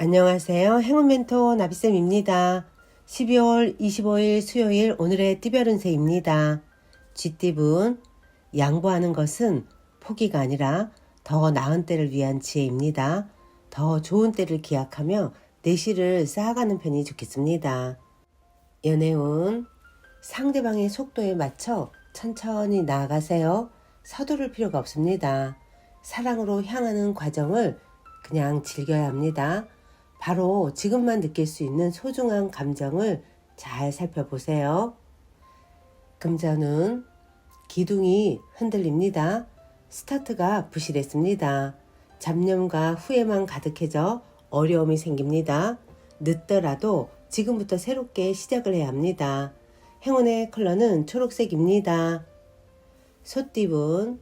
안녕하세요. 행운 멘토 나비쌤입니다. 12월 25일 수요일 오늘의 띠별 운세입니다. 쥐띠분 양보하는 것은 포기가 아니라 더 나은 때를 위한 지혜입니다. 더 좋은 때를 기약하며 내실을 쌓아가는 편이 좋겠습니다. 연애운 상대방의 속도에 맞춰 천천히 나아가세요. 서두를 필요가 없습니다. 사랑으로 향하는 과정을 그냥 즐겨야 합니다. 바로 지금만 느낄 수 있는 소중한 감정을 잘 살펴보세요. 금전은 기둥이 흔들립니다. 스타트가 부실했습니다. 잡념과 후회만 가득해져 어려움이 생깁니다. 늦더라도 지금부터 새롭게 시작을 해야 합니다. 행운의 컬러는 초록색입니다. 소띠분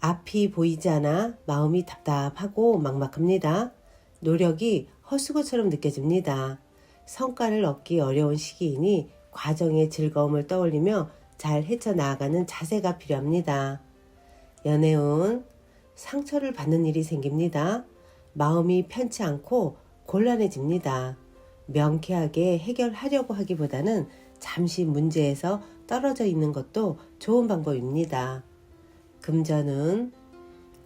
앞이 보이지 않아 마음이 답답하고 막막합니다. 노력이 헛수고처럼 느껴집니다. 성과를 얻기 어려운 시기이니 과정의 즐거움을 떠올리며 잘 헤쳐나가는 자세가 필요합니다. 연애운 상처를 받는 일이 생깁니다. 마음이 편치 않고 곤란해집니다. 명쾌하게 해결하려고 하기보다는 잠시 문제에서 떨어져 있는 것도 좋은 방법입니다. 금전은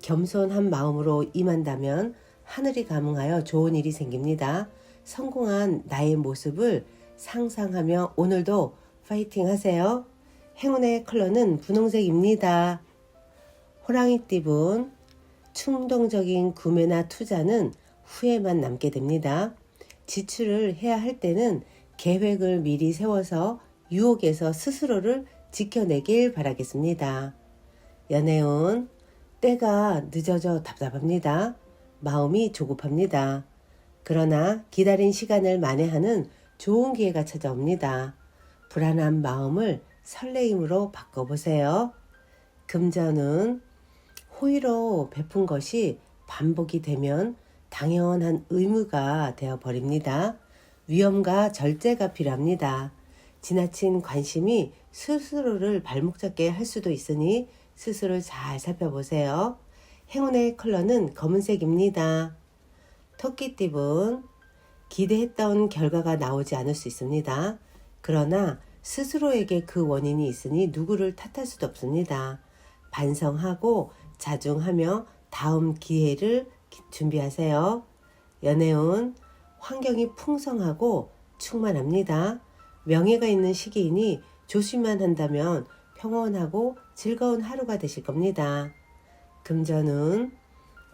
겸손한 마음으로 임한다면 하늘이 감응하여 좋은 일이 생깁니다. 성공한 나의 모습을 상상하며 오늘도 파이팅 하세요. 행운의 컬러는 분홍색입니다. 호랑이띠분 충동적인 구매나 투자는 후회만 남게 됩니다. 지출을 해야 할 때는 계획을 미리 세워서 유혹에서 스스로를 지켜내길 바라겠습니다. 연애운 때가 늦어져 답답합니다. 마음이 조급합니다. 그러나 기다린 시간을 만회하는 좋은 기회가 찾아옵니다. 불안한 마음을 설레임으로 바꿔보세요. 금전은 호의로 베푼 것이 반복이 되면 당연한 의무가 되어 버립니다. 위험과 절제가 필요합니다. 지나친 관심이 스스로를 발목 잡게 할 수도 있으니 스스로를 잘 살펴보세요. 행운의 컬러는 검은색입니다. 토끼띠분 기대했던 결과가 나오지 않을 수 있습니다. 그러나 스스로에게 그 원인이 있으니 누구를 탓할 수도 없습니다. 반성하고 자중하며 다음 기회를 준비하세요. 연애운 환경이 풍성하고 충만합니다. 명예가 있는 시기이니 조심만 한다면 평온하고 즐거운 하루가 되실 겁니다. 금전은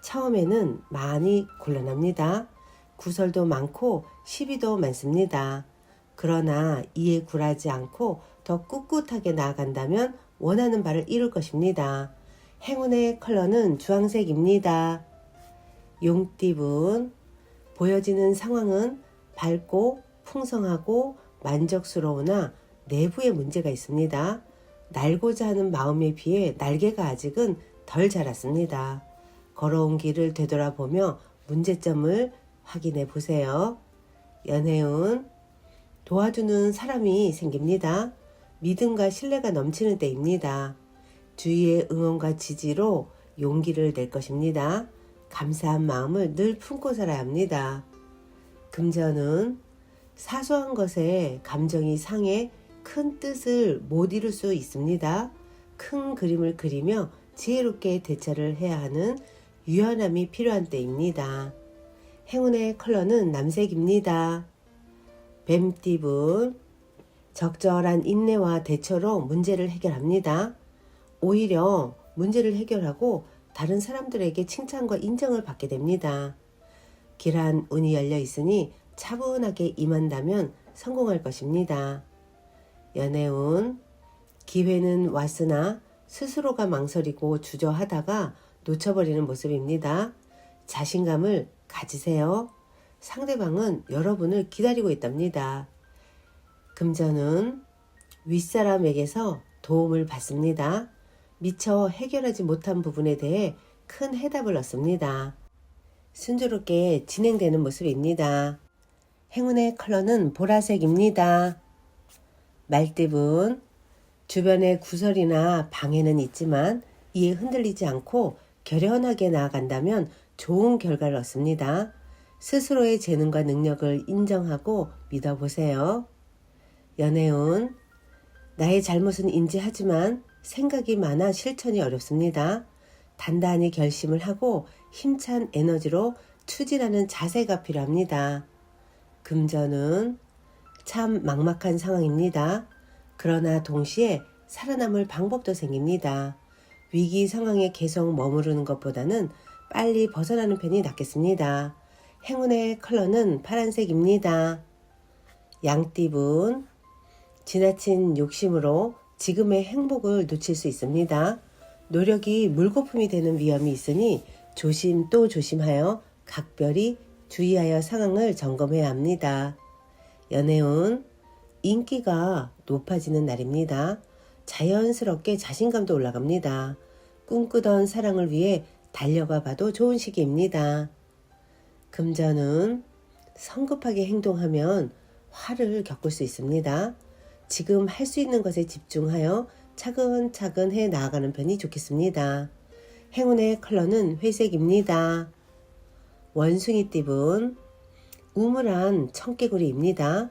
처음에는 많이 곤란합니다. 구설도 많고 시비도 많습니다. 그러나 이에 굴하지 않고 더 꿋꿋하게 나아간다면 원하는 바를 이룰 것입니다. 행운의 컬러는 주황색입니다. 용띠분 보여지는 상황은 밝고 풍성하고 만족스러우나 내부에 문제가 있습니다. 날고자 하는 마음에 비해 날개가 아직은 덜 자랐습니다. 걸어온 길을 되돌아보며 문제점을 확인해 보세요. 연애운 도와주는 사람이 생깁니다. 믿음과 신뢰가 넘치는 때입니다. 주위의 응원과 지지로 용기를 낼 것입니다. 감사한 마음을 늘 품고 살아야 합니다. 금전은 사소한 것에 감정이 상해 큰 뜻을 못 이룰 수 있습니다. 큰 그림을 그리며 지혜롭게 대처를 해야 하는 유연함이 필요한 때입니다. 행운의 컬러는 남색입니다. 뱀띠분 적절한 인내와 대처로 문제를 해결합니다. 오히려 문제를 해결하고 다른 사람들에게 칭찬과 인정을 받게 됩니다. 길한 운이 열려 있으니 차분하게 임한다면 성공할 것입니다. 연애운 기회는 왔으나 스스로가 망설이고 주저하다가 놓쳐버리는 모습입니다. 자신감을 가지세요. 상대방은 여러분을 기다리고 있답니다. 금전은 윗사람에게서 도움을 받습니다. 미처 해결하지 못한 부분에 대해 큰 해답을 얻습니다. 순조롭게 진행되는 모습입니다. 행운의 컬러는 보라색입니다. 말띠분 주변에 구설이나 방해는 있지만 이에 흔들리지 않고 결연하게 나아간다면 좋은 결과를 얻습니다. 스스로의 재능과 능력을 인정하고 믿어보세요. 연애운 나의 잘못은 인지하지만 생각이 많아 실천이 어렵습니다. 단단히 결심을 하고 힘찬 에너지로 추진하는 자세가 필요합니다. 금전은 참 막막한 상황입니다. 그러나 동시에 살아남을 방법도 생깁니다. 위기 상황에 계속 머무르는 것보다는 빨리 벗어나는 편이 낫겠습니다. 행운의 컬러는 파란색입니다. 양띠분 지나친 욕심으로 지금의 행복을 놓칠 수 있습니다. 노력이 물거품이 되는 위험이 있으니 조심 또 조심하여 각별히 주의하여 상황을 점검해야 합니다. 연애운 인기가 높아지는 날입니다. 자연스럽게 자신감도 올라갑니다. 꿈꾸던 사랑을 위해 달려가 봐도 좋은 시기입니다. 금전은 성급하게 행동하면 화를 겪을 수 있습니다. 지금 할 수 있는 것에 집중하여 차근차근 해 나아가는 편이 좋겠습니다. 행운의 컬러는 회색입니다. 원숭이 띠분 우물한 청개구리입니다.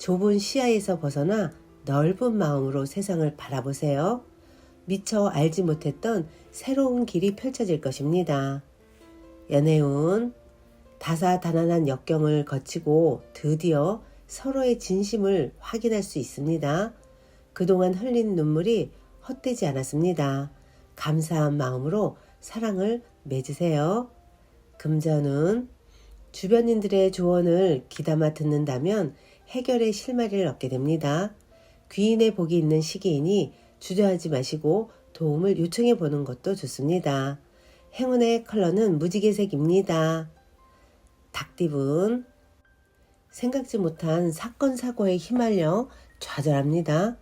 좁은 시야에서 벗어나 넓은 마음으로 세상을 바라보세요. 미처 알지 못했던 새로운 길이 펼쳐질 것입니다. 연애운 다사다난한 역경을 거치고 드디어 서로의 진심을 확인할 수 있습니다. 그동안 흘린 눈물이 헛되지 않았습니다. 감사한 마음으로 사랑을 맺으세요. 금전은 주변인들의 조언을 귀담아 듣는다면 해결의 실마리를 얻게 됩니다. 귀인의 복이 있는 시기이니 주저하지 마시고 도움을 요청해 보는 것도 좋습니다. 행운의 컬러는 무지개색입니다. 닭띠분 생각지 못한 사건 사고에 휘말려 좌절합니다.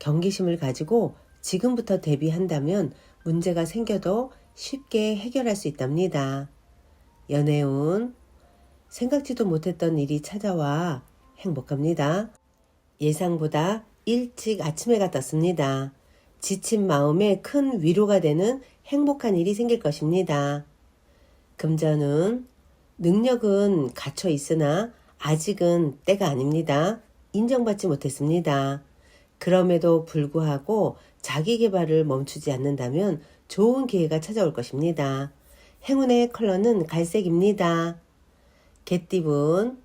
경계심을 가지고 지금부터 대비한다면 문제가 생겨도 쉽게 해결할 수 있답니다. 연애운 생각지도 못했던 일이 찾아와 행복합니다. 예상보다 일찍 아침해가 떴습니다. 지친 마음에 큰 위로가 되는 행복한 일이 생길 것입니다. 금전은 능력은 갖춰 있으나 아직은 때가 아닙니다. 인정받지 못했습니다. 그럼에도 불구하고 자기 개발을 멈추지 않는다면 좋은 기회가 찾아올 것입니다. 행운의 컬러는 갈색입니다. 개띠분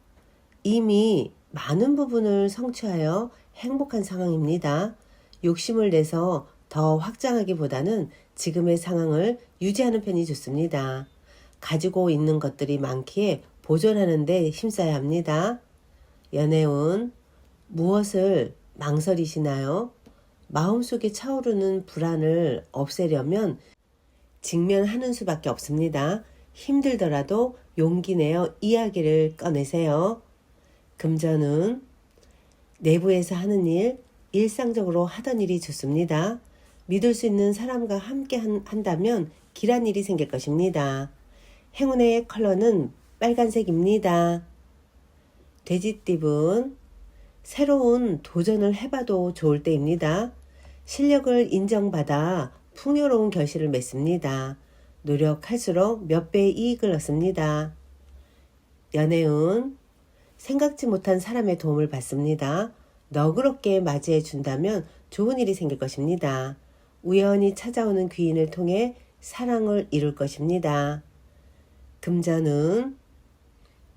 이미 많은 부분을 성취하여 행복한 상황입니다. 욕심을 내서 더 확장하기보다는 지금의 상황을 유지하는 편이 좋습니다. 가지고 있는 것들이 많기에 보존하는 데 힘써야 합니다. 연애운 무엇을 망설이시나요? 마음속에 차오르는 불안을 없애려면 직면하는 수밖에 없습니다. 힘들더라도 용기 내어 이야기를 꺼내세요. 금전은 내부에서 하는 일, 일상적으로 하던 일이 좋습니다. 믿을 수 있는 사람과 함께 한, 한다면 길한 일이 생길 것입니다. 행운의 컬러는 빨간색입니다. 돼지띠분 새로운 도전을 해봐도 좋을 때입니다. 실력을 인정받아 풍요로운 결실을 맺습니다. 노력할수록 몇 배의 이익을 얻습니다. 연애운 생각지 못한 사람의 도움을 받습니다. 너그럽게 맞이해 준다면 좋은 일이 생길 것입니다. 우연히 찾아오는 귀인을 통해 사랑을 이룰 것입니다. 금전은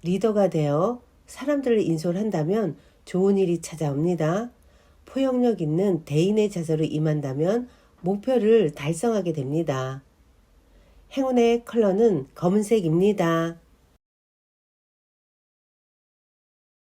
리더가 되어 사람들을 인솔한다면 좋은 일이 찾아옵니다. 포용력 있는 대인의 자세로 임한다면 목표를 달성하게 됩니다. 행운의 컬러는 검은색입니다.